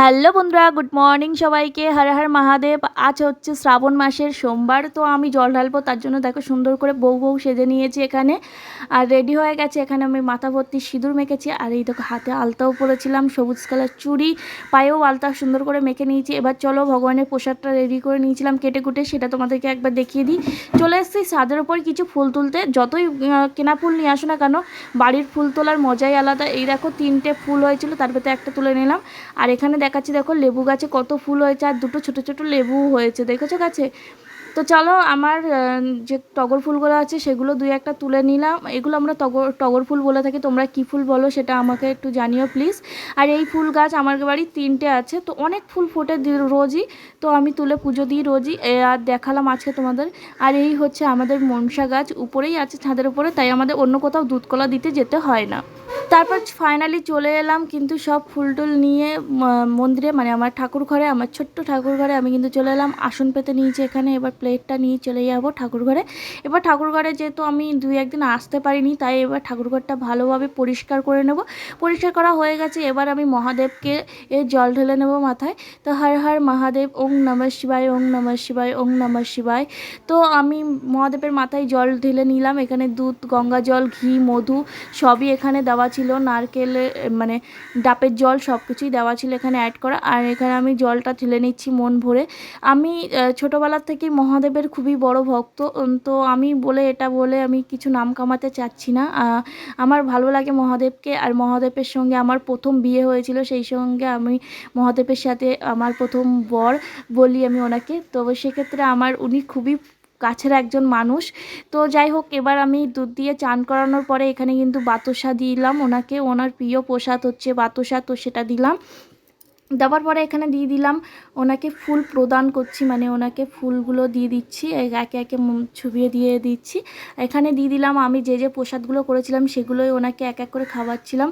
Hello বন্ধুরা, good morning সবাইকে। হর হর মহাদেব। আজ হচ্ছে শ্রাবণ মাসের সোমবার, তো আমি জল ঢালবো, তার জন্য দেখো সুন্দর করে বউ বউ সেজে নিয়েছি এখানে। আর রেডি হয়ে গেছে, এখানে আমি মাথা ভর্তি সিঁদুর মেখেছি। আর এই দেখো হাতে আলতাও পরেছিলাম, সবুজ কালার চুড়ি, পায়েও আলতা সুন্দর করে মেখে নিয়েছি। এবার চলো ভগবানের প্রসাদটা রেডি করে নিয়েছিলাম কেটে কুটে, সেটা তোমাদেরকে একবার দেখিয়ে দিই। চলে এসেছি সাদের ওপর কিছু ফুল তুলতে। যতই কেনা ফুল নিয়ে আসো না কেন, বাড়ির ফুল তোলার মজাই আলাদা। এই দেখো তিনটে ফুল হয়েছিল, তার ভেতরে একটা তুলে নিলাম। আর এখানে দেখাচ্ছি, দেখো লেবু গাছে কত ফুল হয়েছে আর দুটো ছোট ছোট লেবু হয়েছে, দেখেছ গাছে? তো চলো আমার যে টগর ফুলগুলো আছে সেগুলো দুই একটা তুলে নিলাম। এগুলো আমরা টগর টগর ফুল বলে থাকি, তোমরা কী ফুল বলো সেটা আমাকে একটু জানিও প্লিজ আর এই ফুল গাছ আমার বাড়ি তিনটে আছে, তো অনেক ফুল ফোটে রোজই। তো আমি তুলে পুজো দিই রোজই আর দেখালাম আজকে তোমাদের। আর এই হচ্ছে আমাদের মনসা গাছ, উপরেই আছে ছাদের উপরে, তাই আমাদের অন্য কোথাও দুধকলা দিতে যেতে হয় না। তারপর ফাইনালি চলে এলাম কিন্তু সব ফুল টুল নিয়ে মন্দিরে মানে আমার ঠাকুর ঘরে, আমার ছোট্ট ঠাকুর ঘরে আমি কিন্তু চলে এলাম। আসন পেতে নিয়েছি এখানে, এবার প্লেটটা নিয়ে চলে যাব ঠাকুর ঘরে। এবার ঠাকুর ঘরে যেহেতু আমি দুই একদিন আসতে পারিনি, তাই এবার ঠাকুর ঘরটা ভালোভাবে পরিষ্কার করে নেব। পরিষ্কার করা হয়ে গেছে, এবার আমি মহাদেবকে এ জল ঢেলে নেব মাথায়। তো হর হর মহাদেব, ওং নমঃ শিবায়, ওং নমঃ শিবায়, ওং নমঃ শিবায়। তো আমি মহাদেবের মাথায় জল ঢেলে নিলাম, এখানে দুধ, গঙ্গা জল, ঘি, মধু সবই এখানে দেওয়া ছিল নারকেলের মানে ডাবের জল সব কিছুই দেওয়া ছিল এখানে অ্যাড করা। আর এখানে আমি জলটা ঢেলে নিচ্ছি মন ভরে। আমি ছোটোবেলার থেকেই মহাদেবের খুবই বড় ভক্ত তো আমি বলে এটা বলে আমি কিছু নাম কামাতে চাচ্ছি না। আমার ভালো লাগে মহাদেবকে আর মহাদেবের সঙ্গে আমার প্রথম বিয়ে হয়েছিল, সেই সঙ্গে আমি মহাদেবের সাথে আমার প্রথম বর বলি আমি ওনাকে। তো সেক্ষেত্রে আমার উনি খুবই কাছের একজন মানুষ। তো যাই হোক, এবার আমি দুধ দিয়ে চান করানোর পরে এখানে কিন্তু বাতাসা দিলাম ওনাকে। ওনার প্রিয় প্রসাদ হচ্ছে বাতসা তো সেটা দিলাম। দেওয়ার পরে এখানে দিয়ে দিলাম, ওনাকে ফুল প্রদান করছি মানে ওনাকে ফুলগুলো দিয়ে দিচ্ছি, একে একে ছুবিয়ে দিয়ে দিচ্ছি। এখানে দিয়ে দিলাম, আমি যে যে প্রসাদগুলো করেছিলাম সেগুলোই ওনাকে এক এক করে খাওয়াচ্ছিলাম।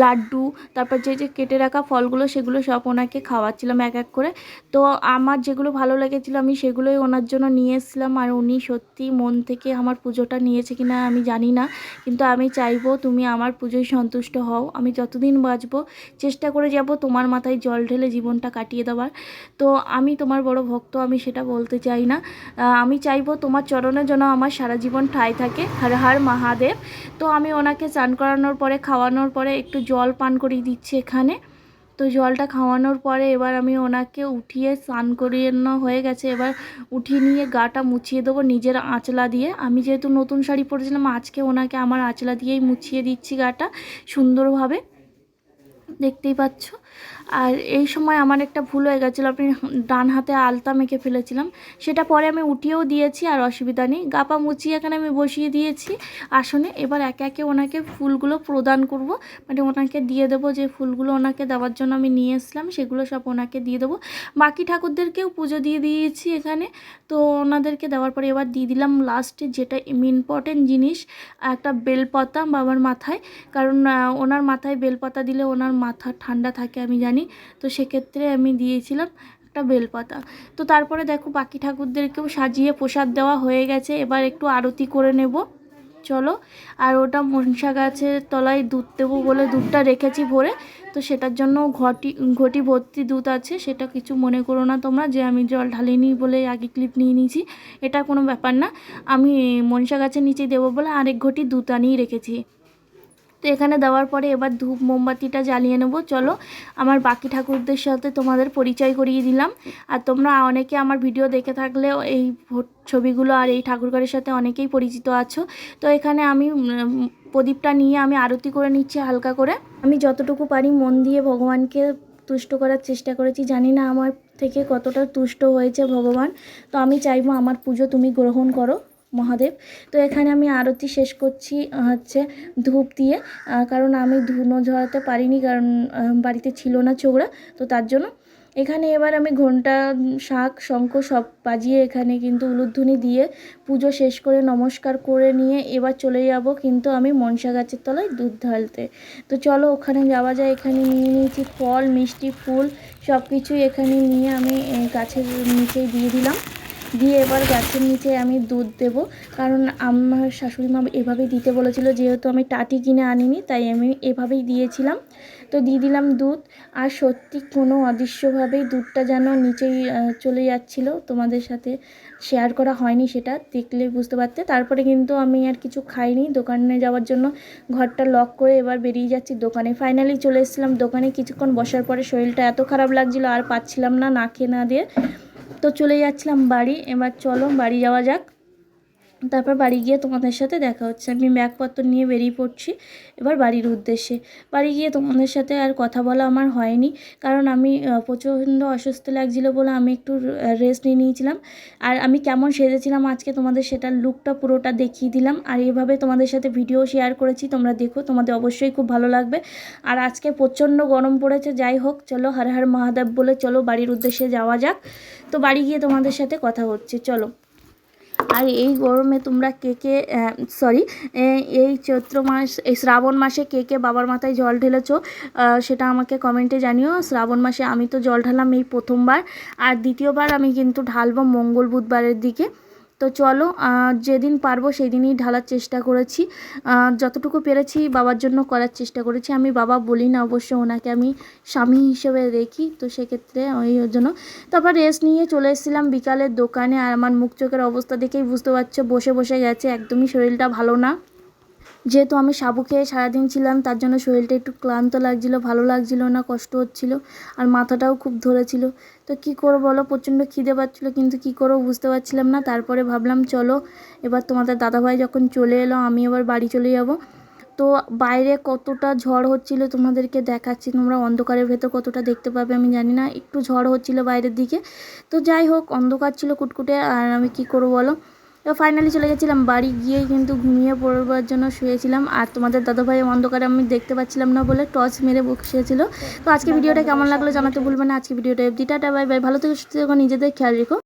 লাড্ডু, তারপর যে যে কেটে রাখা ফলগুলো সেগুলো সব ওনাকে খাওয়াচ্ছিলাম এক এক করে। তো আমার যেগুলো ভালো লেগেছিলো আমি সেগুলোই ওনার জন্য নিয়ে এসেছিলাম, আর উনি সত্যি মন থেকে আমার পুজোটা নিয়েছে কিনা আমি জানি না, কিন্তু আমি চাইব তুমি আমার পুজোয় সন্তুষ্ট হও। আমি যতদিন বাঁচবো, চেষ্টা করে যাব তোমার মাথায় জল ঢেলে জীবনটা কাটিয়ে দেওয়ার। তো আমি তোমার বড় ভক্ত, আমি সেটা বলতে চাই না। আমি চাইব তোমার চরণে যেন আমার সারা জীবন ঠাঁই থাকে। হর হর মহাদেব। তো আমি ওনাকে চান করানোর পরে, খাওয়ানোর পরে একটু জল পান করিয়ে দিচ্ছি এখানে। তো জলটা খাওয়ানোর পরে এবার আমি ওনাকে উঠিয়ে স্নান করিয়ে হয়ে গেছে। এবার উঠিয়ে নিয়ে গাটা মুছিয়ে দেবো নিজের আঁচলা দিয়ে। আমি যেহেতু নতুন শাড়ি পরেছিলাম, আজকে ওনাকে আমার আঁচলা দিয়েই মুছিয়ে দিচ্ছি গাটা সুন্দরভাবে। দেখতেই পাচ্ছ? আর এই সময় আমার একটা ভুল হয়ে গেছিল আপনি ডান হাতে আলতা মেখে ফেলেছিলাম। সেটা পরে আমি উঠিয়েও দিয়েছি, আর অসুবিধা নেই। গাপা মুছিয়ে এখানে আমি বসিয়ে দিয়েছি। আসনে এবার একে একে ওনাকে ফুলগুলো প্রদান করব। মানে ওনাকে দিয়ে দেবো যে ফুলগুলো ওনাকে দেওয়ার জন্য আমি নিয়ে এসলাম সেগুলো সব ওনাকে দিয়ে দেবো। বাকি ঠাকুরদেরকেও পুজো দিয়ে দিয়েছি এখানে। তো ওনাদেরকে দেওয়ার পরে এবার দিয়ে দিলাম লাস্টে যেটা ইম্পর্টেন্ট জিনিস, একটা বেলপাতা বাবার মাথায়। কারণ ওনার মাথায় বেলপাতা দিলে ওনার মাথা ঠান্ডা থাকে আমি জানি। তো সেক্ষেত্রে আমি দিয়েছিলাম একটা বেলপাতা। তো তারপরে দেখো বাকি ঠাকুরদেরকেও সাজিয়ে প্রসাদ দেওয়া হয়ে গেছে। এবার একটু আরতি করে নেব। চলো। আর ওটা মনসা গাছের তলায় দুধ দেবো বলে দুধটা রেখেছি ভরে। তো সেটার জন্য ঘটি ঘটি ভর্তি দুধ আছে। সেটা কিছু মনে করো না তোমরা যে আমি জল ঢালিনি বলে আগে ক্লিপ নিয়ে নিয়েছি। এটা কোনো ব্যাপার না। আমি মনসা গাছের নিচে দেবো বলে আরেক ঘটি দুধ আনিয়ে রেখেছি। তো এখানে দেওয়ার পরে এবার ধূপ মোমবাতিটা জ্বালিয়ে নেব। চলো, আমার বাকি ঠাকুরদের সাথে তোমাদের পরিচয় করিয়ে দিলাম। আর তোমরা অনেকে আমার ভিডিও দেখে থাকলেও এই ছবিগুলো আর এই ঠাকুরঘরের সাথে অনেকেই পরিচিত আছো। তো এখানে আমি প্রদীপটা নিয়ে আমি আরতি করে নিচ্ছি হালকা করে। আমি যতটুকু পারি মন দিয়ে ভগবানকে তুষ্ট করার চেষ্টা করেছি। জানি না আমার থেকে কতটা তুষ্ট হয়েছে ভগবান। তো আমি চাইব আমার পুজো তুমি গ্রহণ করো। মহাদেব। তো এখানে আমি আরতি শেষ করছি হচ্ছে ধূপ দিয়ে। কারণ আমি ধুনো ঝরাতে পারিনি, কারণ বাড়িতে ছিল না চোগড়া তো তার জন্য এখানে এবার আমি ঘণ্টা শাক, শঙ্খ সব বাজিয়ে এখানে কিন্তু উলুধ্বনি দিয়ে পুজো শেষ করে নমস্কার করে নিয়ে এবার চলে যাব কিন্তু আমি মনসা গাছের তলায় দুধ ঢালতে। তো চলো ওখানে যাওয়া যায়, এখানে নিয়ে নিয়েছি ফল, মিষ্টি ফুল সব কিছুই এখানে নিয়ে আমি গাছের নিচেই দিয়ে দিলাম। দিয়ে এবার গাছের নিচে আমি দুধ দেব। কারণ আমার শাশুড়ি মা এভাবেই দিতে বলেছিল, যেহেতু আমি টাটি কিনে আনিনি, তাই আমি এভাবেই দিয়েছিলাম। তো দিয়ে দিলাম দুধ। আর সত্যি কোনো অদৃশ্যভাবেই দুধটা যেন নিচেই চলে যাচ্ছিল। তোমাদের সাথে শেয়ার করা হয়নি সেটা, দেখলে বুঝতে পারতে। তারপরে কিন্তু আমি আর কিছু খাইনি। দোকানে যাওয়ার জন্য ঘরটা লক করে এবার বেরিয়ে যাচ্ছি দোকানে। ফাইনালি চলে এসেছিলাম দোকানে। কিছুক্ষণ বসার পরে শরীরটা এত খারাপ লাগছিল, আর পাচ্ছিলাম না না খেয়ে না দিয়ে। তো চলে যাচ্ছিলাম বাড়ি এবার চলো বাড়ি যাওয়া যাক। তারপর বাড়ি গিয়ে তোমাদের সাথে দেখা হচ্ছে। আমি ব্যাগপত্র নিয়ে বেরিয়ে পড়ছি এবার বাড়ির উদ্দেশ্যে। বাড়ি গিয়ে তোমাদের সাথে আর কথা বলা আমার হয়নি, কারণ আমি প্রচণ্ড অসুস্থ লাগছিল বলে আমি একটু রেস্ট নিয়ে নিয়েছিলাম। আর আমি কেমন সেজেছিলাম আজকে তোমাদের সেটার লুকটা পুরোটা দেখিয়ে দিলাম। আর এভাবে তোমাদের সাথে ভিডিও শেয়ার করেছি, তোমরা দেখো, তোমাদের অবশ্যই খুব ভালো লাগবে। আর আজকে প্রচণ্ড গরম পড়েছে, যাই হোক, চলো হর হর মহাদেব বলে চলো বাড়ির উদ্দেশ্যে যাওয়া যাক। তো বাড়ি গিয়ে তোমাদের সাথে কথা হচ্ছে, চলো। আর এই গরমে তোমরা কে কে সরি এই চৈত্র মাস, এই শ্রাবণ মাসে কে কে বাবার মাথায় জল ঢেলেছ সেটা আমাকে কমেন্টে জানিও। শ্রাবণ মাসে আমি তো জল ঢালাম এই প্রথমবার, আর দ্বিতীয়বার আমি কিন্তু ঢালবো মঙ্গল বুধবারের দিকে। তো চলো যেদিন পারব সেই দিনই ঢালার চেষ্টা করেছি। যতটুকু পেরেছি বাবার জন্য করার চেষ্টা করেছি। আমি বাবা বলি না অবশ্য, ওনাকে আমি স্বামী হিসেবে দেখি, তো সেক্ষেত্রে ওই জন্য। তারপর রেস্ট নিয়ে চলে এসেছিলাম বিকালের দোকানে, আর আমার মুখ চোখের অবস্থা দেখেই বুঝতে পারছ, বসে বসে গেছে, একদমই শরীরটা ভালো না। যেহেতু আমি সাবু খেয়ে সারাদিন ছিলাম, তার জন্য শরীরটা একটু ক্লান্ত লাগছিল, ভালো লাগছিল না, কষ্ট হচ্ছিল আর মাথাটাও খুব ধরেছিল। তো কি করব বলো? প্রচণ্ড খিদে পাচ্ছিলো, কিন্তু কি করব বুঝতে পারছিলাম না। তারপরে ভাবলাম, চলো, এবার তোমাদের দাদাভাই যখন চলে এলো, আমি এবার বাড়ি চলে যাব। তো বাইরে কতটা ঝড় হচ্ছিল তোমাদেরকে দেখাচ্ছি। তোমরা অন্ধকারের ভেতর কতটা দেখতে পাবে আমি জানি না। একটু ঝড় হচ্ছিল বাইরের দিকে। তো যাই হোক, অন্ধকার ছিল কুটকুটে, আর আমি কি করব বলো? তো ফাইনালি চলে গেছিলাম বাড়ি গিয়ে কিন্তু ঘুমিয়ে পড়বার জন্য শুয়েছিলাম। আর তোমাদের দাদাভাই অন্ধকারে আমি দেখতে পাচ্ছিলাম না বলে টর্চ মেরে বসেছিল তো আজকে ভিডিওটা কেমন লাগল জানাতে ভুলবে না। আজকে ভিডিওটা দিটা বাই বাই। ভালো থেকে সুস্থ নিজেদের খেয়াল রেখো।